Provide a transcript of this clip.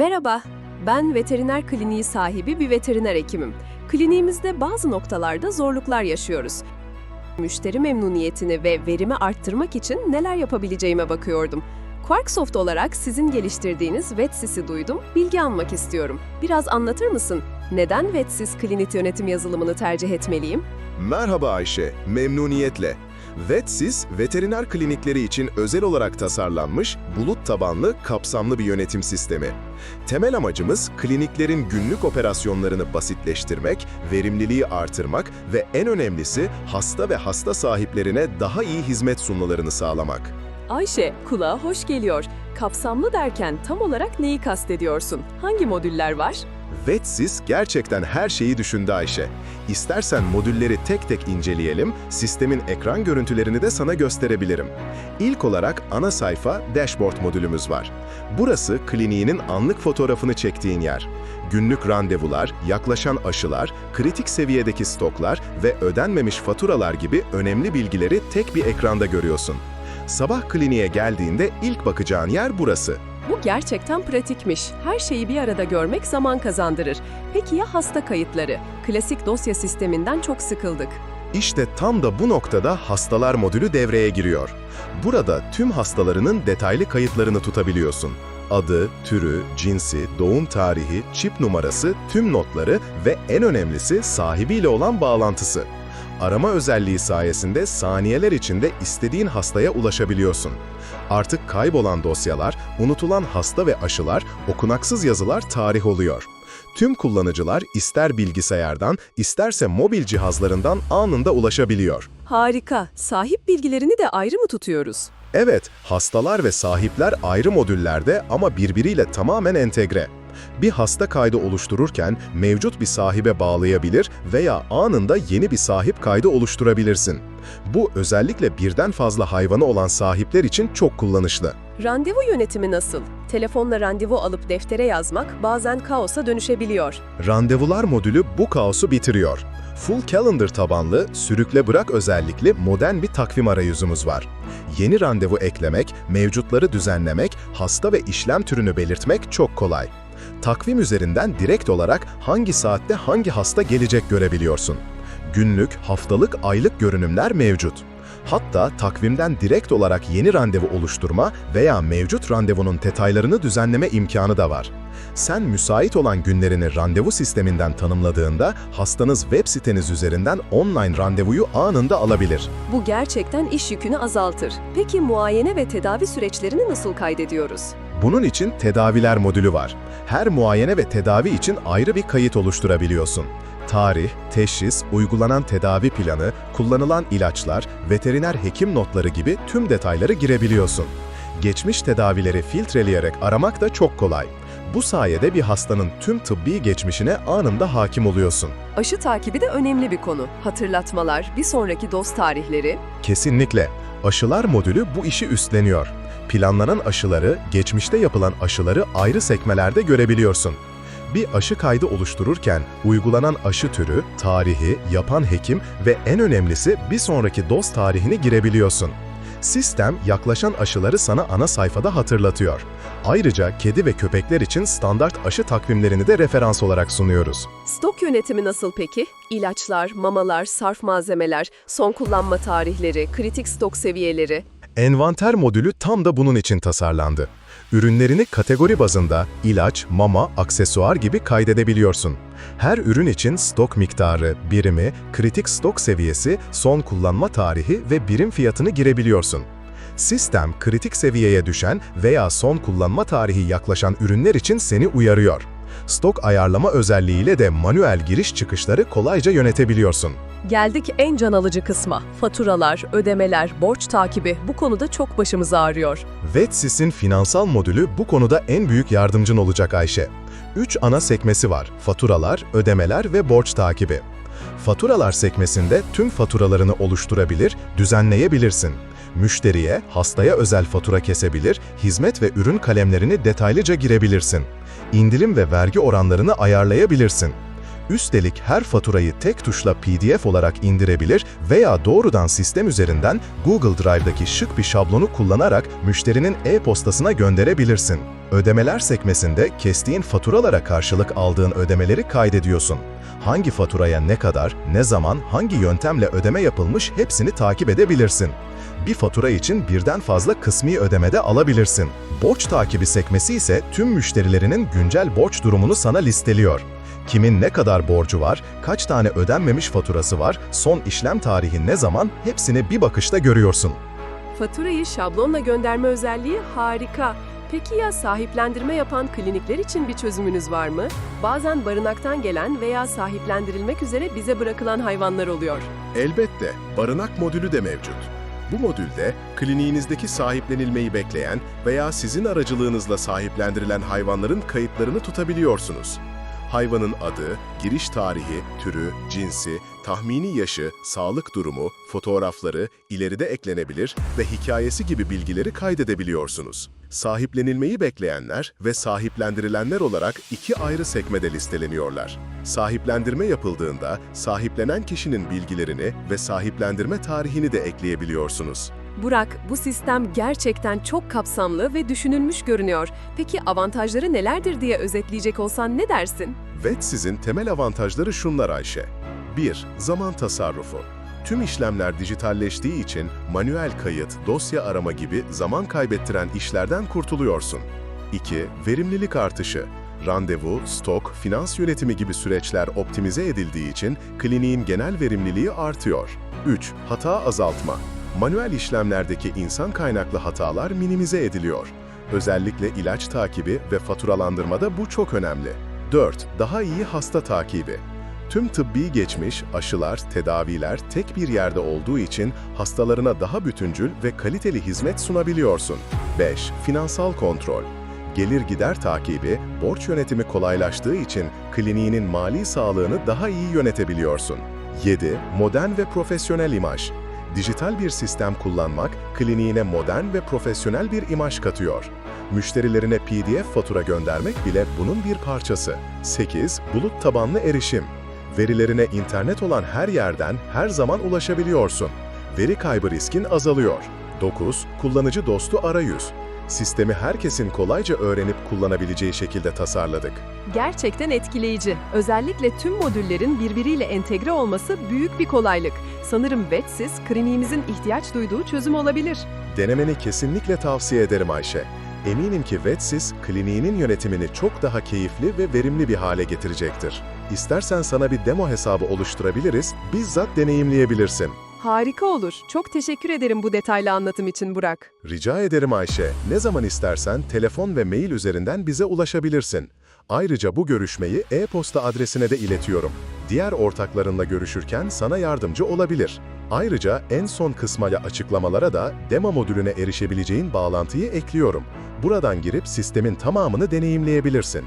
Merhaba, ben veteriner kliniği sahibi bir veteriner hekimim. Kliniğimizde bazı noktalarda zorluklar yaşıyoruz. Müşteri memnuniyetini ve verimi arttırmak için neler yapabileceğime bakıyordum. Quarksoft olarak sizin geliştirdiğiniz VetSys'i duydum, bilgi almak istiyorum. Biraz anlatır mısın? Neden VetSys klinik yönetim yazılımını tercih etmeliyim? Merhaba Ayşe, memnuniyetle. VetSys, veteriner klinikleri için özel olarak tasarlanmış, bulut tabanlı, kapsamlı bir yönetim sistemi. Temel amacımız kliniklerin günlük operasyonlarını basitleştirmek, verimliliği artırmak ve en önemlisi hasta ve hasta sahiplerine daha iyi hizmet sunmalarını sağlamak. Ayşe, kulağa hoş geliyor. Kapsamlı derken tam olarak neyi kastediyorsun? Hangi modüller var? VetSys gerçekten her şeyi düşündü Ayşe. İstersen modülleri tek tek inceleyelim, sistemin ekran görüntülerini de sana gösterebilirim. İlk olarak ana sayfa dashboard modülümüz var. Burası kliniğinin anlık fotoğrafını çektiğin yer. Günlük randevular, yaklaşan aşılar, kritik seviyedeki stoklar ve ödenmemiş faturalar gibi önemli bilgileri tek bir ekranda görüyorsun. Sabah kliniğe geldiğinde ilk bakacağın yer burası. Bu gerçekten pratikmiş. Her şeyi bir arada görmek zaman kazandırır. Peki ya hasta kayıtları? Klasik dosya sisteminden çok sıkıldık. İşte tam da bu noktada hastalar modülü devreye giriyor. Burada tüm hastalarının detaylı kayıtlarını tutabiliyorsun. Adı, türü, cinsi, doğum tarihi, çip numarası, tüm notları ve en önemlisi sahibiyle olan bağlantısı. Arama özelliği sayesinde saniyeler içinde istediğin hastaya ulaşabiliyorsun. Artık kaybolan dosyalar, unutulan hasta ve aşılar, okunaksız yazılar tarih oluyor. Tüm kullanıcılar ister bilgisayardan, isterse mobil cihazlarından anında ulaşabiliyor. Harika. Sahip bilgilerini de ayrı mı tutuyoruz? Evet, hastalar ve sahipler ayrı modüllerde ama birbiriyle tamamen entegre. Bir hasta kaydı oluştururken mevcut bir sahibe bağlayabilir veya anında yeni bir sahip kaydı oluşturabilirsin. Bu özellikle birden fazla hayvanı olan sahipler için çok kullanışlı. Randevu yönetimi nasıl? Telefonla randevu alıp deftere yazmak bazen kaosa dönüşebiliyor. Randevular modülü bu kaosu bitiriyor. Full Calendar tabanlı, sürükle bırak özellikli modern bir takvim arayüzümüz var. Yeni randevu eklemek, mevcutları düzenlemek, hasta ve işlem türünü belirtmek çok kolay. Takvim üzerinden direkt olarak hangi saatte hangi hasta gelecek görebiliyorsun. Günlük, haftalık, aylık görünümler mevcut. Hatta takvimden direkt olarak yeni randevu oluşturma veya mevcut randevunun detaylarını düzenleme imkanı da var. Sen müsait olan günlerini randevu sisteminden tanımladığında hastanız web siteniz üzerinden online randevuyu anında alabilir. Bu gerçekten iş yükünü azaltır. Peki muayene ve tedavi süreçlerini nasıl kaydediyoruz? Bunun için tedaviler modülü var. Her muayene ve tedavi için ayrı bir kayıt oluşturabiliyorsun. Tarih, teşhis, uygulanan tedavi planı, kullanılan ilaçlar, veteriner hekim notları gibi tüm detayları girebiliyorsun. Geçmiş tedavileri filtreleyerek aramak da çok kolay. Bu sayede bir hastanın tüm tıbbi geçmişine anında hakim oluyorsun. Aşı takibi de önemli bir konu. Hatırlatmalar, bir sonraki doz tarihleri. Kesinlikle. Aşılar modülü bu işi üstleniyor. Planlanan aşıları, geçmişte yapılan aşıları ayrı sekmelerde görebiliyorsun. Bir aşı kaydı oluştururken uygulanan aşı türü, tarihi, yapan hekim ve en önemlisi bir sonraki doz tarihini girebiliyorsun. Sistem yaklaşan aşıları sana ana sayfada hatırlatıyor. Ayrıca kedi ve köpekler için standart aşı takvimlerini de referans olarak sunuyoruz. Stok yönetimi nasıl peki? İlaçlar, mamalar, sarf malzemeler, son kullanma tarihleri, kritik stok seviyeleri. Envanter modülü tam da bunun için tasarlandı. Ürünlerini kategori bazında ilaç, mama, aksesuar gibi kaydedebiliyorsun. Her ürün için stok miktarı, birimi, kritik stok seviyesi, son kullanma tarihi ve birim fiyatını girebiliyorsun. Sistem kritik seviyeye düşen veya son kullanma tarihi yaklaşan ürünler için seni uyarıyor. Stok ayarlama özelliğiyle de manuel giriş çıkışları kolayca yönetebiliyorsun. Geldik en can alıcı kısma. Faturalar, ödemeler, borç takibi bu konuda çok başımız ağrıyor. VetSys'in finansal modülü bu konuda en büyük yardımcın olacak Ayşe. Üç ana sekmesi var. Faturalar, ödemeler ve borç takibi. Faturalar sekmesinde tüm faturalarını oluşturabilir, düzenleyebilirsin. Müşteriye, hastaya özel fatura kesebilir, hizmet ve ürün kalemlerini detaylıca girebilirsin. İndirim ve vergi oranlarını ayarlayabilirsin. Üstelik her faturayı tek tuşla PDF olarak indirebilir veya doğrudan sistem üzerinden Google Drive'daki şık bir şablonu kullanarak müşterinin e-postasına gönderebilirsin. Ödemeler sekmesinde kestiğin faturalara karşılık aldığın ödemeleri kaydediyorsun. Hangi faturaya ne kadar, ne zaman, hangi yöntemle ödeme yapılmış hepsini takip edebilirsin. Bir fatura için birden fazla kısmi ödemede alabilirsin. Borç takibi sekmesi ise tüm müşterilerinin güncel borç durumunu sana listeliyor. Kimin ne kadar borcu var, kaç tane ödenmemiş faturası var, son işlem tarihi ne zaman hepsini bir bakışta görüyorsun. Faturayı şablonla gönderme özelliği harika. Peki ya sahiplendirme yapan klinikler için bir çözümünüz var mı? Bazen barınaktan gelen veya sahiplendirilmek üzere bize bırakılan hayvanlar oluyor. Elbette, barınak modülü de mevcut. Bu modülde kliniğinizdeki sahiplenilmeyi bekleyen veya sizin aracılığınızla sahiplendirilen hayvanların kayıtlarını tutabiliyorsunuz. Hayvanın adı, giriş tarihi, türü, cinsi, tahmini yaşı, sağlık durumu, fotoğrafları ileride eklenebilir ve hikayesi gibi bilgileri kaydedebiliyorsunuz. Sahiplenilmeyi bekleyenler ve sahiplendirilenler olarak iki ayrı sekmede listeleniyorlar. Sahiplendirme yapıldığında sahiplenen kişinin bilgilerini ve sahiplendirme tarihini de ekleyebiliyorsunuz. Burak, bu sistem gerçekten çok kapsamlı ve düşünülmüş görünüyor. Peki avantajları nelerdir diye özetleyecek olsan ne dersin? VETSİZ'in temel avantajları şunlar Ayşe. 1. Zaman tasarrufu. Tüm işlemler dijitalleştiği için manuel kayıt, dosya arama gibi zaman kaybettiren işlerden kurtuluyorsun. 2. Verimlilik artışı. Randevu, stok, finans yönetimi gibi süreçler optimize edildiği için kliniğin genel verimliliği artıyor. 3. Hata azaltma. Manuel işlemlerdeki insan kaynaklı hatalar minimize ediliyor. Özellikle ilaç takibi ve faturalandırmada bu çok önemli. 4. Daha iyi hasta takibi. Tüm tıbbi geçmiş, aşılar, tedaviler tek bir yerde olduğu için hastalarına daha bütüncül ve kaliteli hizmet sunabiliyorsun. 5. Finansal kontrol. Gelir gider takibi, borç yönetimi kolaylaştığı için kliniğinin mali sağlığını daha iyi yönetebiliyorsun. 7. Modern ve profesyonel imaj. Dijital bir sistem kullanmak, kliniğine modern ve profesyonel bir imaj katıyor. Müşterilerine PDF fatura göndermek bile bunun bir parçası. 8. Bulut tabanlı erişim. Verilerine internet olan her yerden her zaman ulaşabiliyorsun. Veri kaybı riskin azalıyor. 9. Kullanıcı dostu arayüz. Sistemi herkesin kolayca öğrenip kullanabileceği şekilde tasarladık. Gerçekten etkileyici. Özellikle tüm modüllerin birbiriyle entegre olması büyük bir kolaylık. Sanırım VETSIS, kliniğimizin ihtiyaç duyduğu çözüm olabilir. Denemeni kesinlikle tavsiye ederim Ayşe. Eminim ki VETSIS, kliniğinin yönetimini çok daha keyifli ve verimli bir hale getirecektir. İstersen sana bir demo hesabı oluşturabiliriz, bizzat deneyimleyebilirsin. Harika olur. Çok teşekkür ederim bu detaylı anlatım için Burak. Rica ederim Ayşe. Ne zaman istersen telefon ve mail üzerinden bize ulaşabilirsin. Ayrıca bu görüşmeyi e-posta adresine de iletiyorum. Diğer ortaklarınla görüşürken sana yardımcı olabilir. Ayrıca en son kısmaya açıklamalara da demo modülüne erişebileceğin bağlantıyı ekliyorum. Buradan girip sistemin tamamını deneyimleyebilirsin.